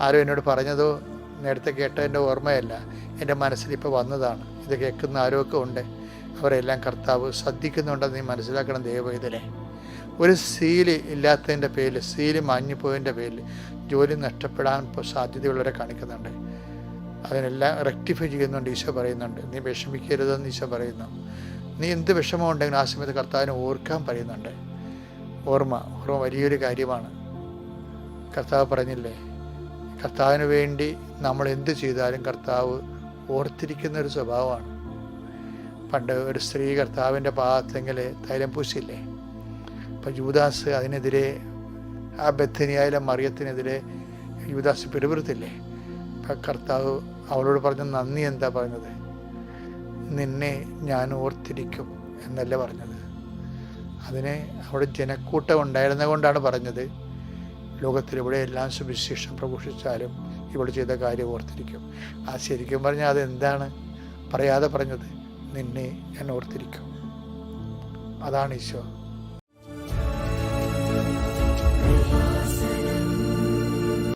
ആരും എന്നോട് പറഞ്ഞതോ നേരത്തെ കേട്ടതിന്റെ ഓർമ്മയല്ല. എന്റെ മനസ്സിൽ ഇപ്പോൾ വന്നതാണ്. ഇത് കേൾക്കുന്ന ആരൊക്കെ ഉണ്ട്? അവരെല്ലാം കർത്താവ് ശ്രദ്ധിക്കുന്നുണ്ടെന്ന് നീ മനസ്സിലാക്കണം ദൈവം ഇതിനെ ഒരു സീൽ ഇല്ലാത്തതിന്റെ പേരിൽ സീൽ മാഞ്ഞുപോയതിന്റെ പേരിൽ ജോലി നഷ്ടപ്പെടാൻ ഇപ്പോൾ സാധ്യതയുള്ളവരെ കാണിക്കുന്നുണ്ട്. അതിനെല്ലാം റെക്ടിഫൈ ചെയ്യുന്നുണ്ട് ഈശോ പറയുന്നുണ്ട്. നീ വിഷമിക്കരുതെന്ന് ഈശോ പറയുന്നു. നീ എന്ത് വിഷമം ഉണ്ടെങ്കിലും ആ സമയത്ത് കർത്താവിനെ ഓർക്കാൻ പറയുന്നുണ്ട്. ഓർമ്മ ഓർമ്മ വലിയൊരു കാര്യമാണ്. കർത്താവ് പറഞ്ഞില്ലേ കർത്താവിന് വേണ്ടി നമ്മൾ എന്ത് ചെയ്താലും കർത്താവ് ഓർത്തിരിക്കുന്ന ഒരു സ്വഭാവമാണ്. പണ്ട് ഒരു സ്ത്രീ കർത്താവിന്റെ പാദത്തെങ്കിൽ തൈലം പൂശില്ലേ അപ്പം യൂദാസ് അതിനെതിരെ ആ ബദ്ധനിയായാലും മറിയത്തിനെതിരെ യൂദാസ് പിടിപെടുത്തില്ലേ അപ്പം കർത്താവ് അവളോട് പറഞ്ഞ നന്ദി എന്താ പറഞ്ഞത്? നിന്നെ ഞാൻ ഓർത്തിരിക്കും എന്നല്ല പറഞ്ഞത്? അതിന് അവിടെ ജനക്കൂട്ടം ഉണ്ടായിരുന്നത് കൊണ്ടാണ് പറഞ്ഞത്. എല്ലാം സുവിശേഷം പ്രഘോഷിച്ചാലും ഇവിടെ ചെയ്ത കാര്യം ഓർത്തിരിക്കും. ആ ശരിക്കും പറഞ്ഞാൽ അതെന്താണ്? പറയാതെ പറഞ്ഞത് നിന്നെ ഞാൻ ഓർത്തിരിക്കും. അതാണ് ഈശോ.